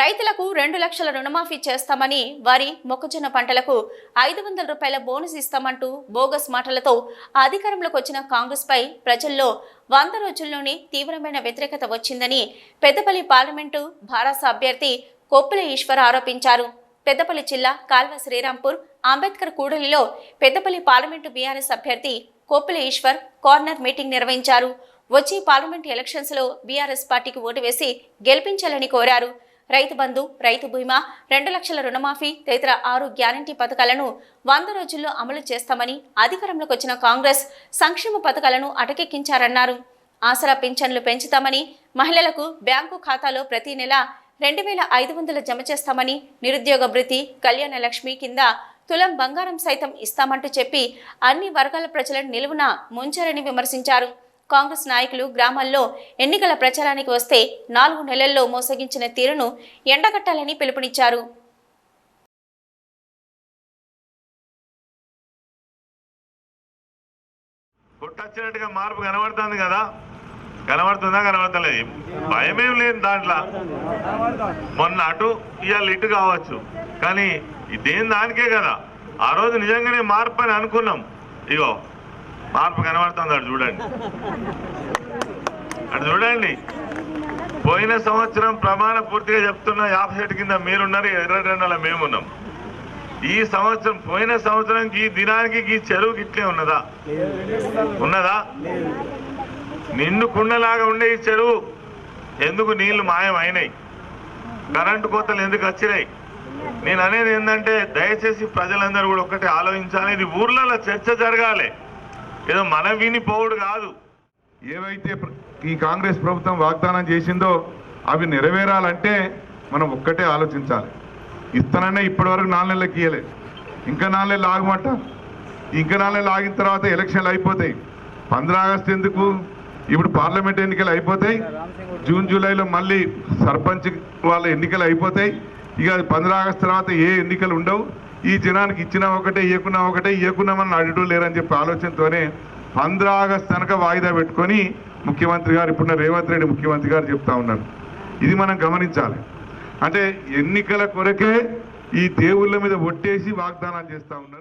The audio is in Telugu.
రైతులకు రెండు లక్షల రుణమాఫీ చేస్తామని వారి మొక్కజొన్న పంటలకు ఐదు వందల రూపాయల బోనస్ ఇస్తామంటూ బోగస్ మాటలతో అధికారంలోకి వచ్చిన కాంగ్రెస్పై ప్రజల్లో వంద రోజుల్లోనే తీవ్రమైన వ్యతిరేకత వచ్చిందని పెద్దపల్లి పార్లమెంటు భారస అభ్యర్థి కొప్పుల ఈశ్వర్ ఆరోపించారు. పెద్దపల్లి జిల్లా కాల్వ శ్రీరాంపూర్ అంబేద్కర్ కూడలిలో పెద్దపల్లి పార్లమెంటు బీఆర్ఎస్ అభ్యర్థి కొప్పుల ఈశ్వర్ కార్నర్ మీటింగ్ నిర్వహించారు. వచ్చే పార్లమెంట్ ఎలక్షన్స్లో బీఆర్ఎస్ పార్టీకి ఓటు వేసి గెలిపించాలని కోరారు. రైతు బంధు రైతు బీమా రెండు లక్షల రుణమాఫీ తదితర ఆరు గ్యారంటీ పథకాలను వంద రోజుల్లో అమలు చేస్తామని అధికారంలోకి వచ్చిన కాంగ్రెస్ సంక్షేమ పథకాలను అటకెక్కించారన్నారు. ఆసరా పింఛన్లు పెంచుతామని మహిళలకు బ్యాంకు ఖాతాలో ప్రతి నెల రెండు వేల ఐదు వందలు జమ చేస్తామని నిరుద్యోగ భృతి కళ్యాణ లక్ష్మి కింద తులం బంగారం సైతం ఇస్తామంటూ చెప్పి అన్ని వర్గాల ప్రజలను నిలువున ముంచారని విమర్శించారు. కాంగ్రెస్ నాయకులు గ్రామాల్లో ఎన్నికల ప్రచారానికి వస్తే నాలుగు నెలల్లో మోసగించిన తీరును ఎండగట్టాలని పిలుపునిచ్చారు. కొట్టొచ్చినట్టుగా మార్పు కనబడుతుంది కదా. కనబడుతుందా కనబడతలేదు. భయమేం లేదు దాంట్లో. మొన్న అటు ఇవాళ ఇటు కావచ్చు. కానీ ఇదేం దానికే కదా. ఆ రోజు నిజంగానే మార్పు అని అనుకున్నాం. ఇగో మార్పు కనబడుతుంది అటు చూడండి. అటు చూడండి. పోయిన సంవత్సరం ప్రమాణ పూర్తిగా చెప్తున్న యాభై సెట్ కింద మీరున్నారు ఎర్రటెండల మేమున్నాం. ఈ సంవత్సరం పోయిన సంవత్సరంకి ఈ దినానికి ఈ చెరువుకి ఇట్లే ఉన్నదా? ఉన్నదా? నిండు కుండలాగా ఉండే ఈ చెరువు ఎందుకు నీళ్ళు మాయం అయినాయి కరెంటు కోతలు ఎందుకు వచ్చినాయి? నేను అనేది ఏంటంటే దయచేసి ప్రజలందరూ కూడా ఒకటి ఆలోచించాలి. ఇది ఊర్లలో చర్చ జరగాలి. ఏదో మనం విని పోవుడు కాదు. ఏవైతే ఈ కాంగ్రెస్ ప్రభుత్వం వాగ్దానం చేసిందో అవి నెరవేరాలంటే మనం ఒక్కటే ఆలోచించాలి. ఇస్తాననే ఇప్పటివరకు నాలుగు నెలలకు ఇయ్యలే. ఇంకా నాలుగు నెలలు ఆగమంట. ఇంకా నాలుగు నెలలు ఆగిన తర్వాత ఎలక్షన్లు అయిపోతాయి. పంద్రా ఆగస్టు ఎందుకు? ఇప్పుడు పార్లమెంట్ ఎన్నికలు అయిపోతాయి. జూన్ జూలైలో మళ్ళీ సర్పంచ్ వాళ్ళ ఎన్నికలు అయిపోతాయి. ఇక పంద్రా ఆగస్టు తర్వాత ఏ ఎన్నికలు ఉండవు. ఈ జనానికి ఇచ్చినా ఒకటే ఇవ్వకున్నా ఒకటే ఇవ్వకున్నామని అడుగు లేరని చెప్పి ఆలోచనతోనే పంద్రా ఆగస్టు కనుక వాయిదా పెట్టుకొని ముఖ్యమంత్రి గారు ఇప్పుడున్న రేవంత్ రెడ్డి ముఖ్యమంత్రి గారు చెప్తా ఉన్నారు. ఇది మనం గమనించాలి. అంటే ఎన్నికల కొరకే ఈ దేవుళ్ళ మీద ఒట్టేసి వాగ్దానాలు చేస్తూ ఉన్నారు.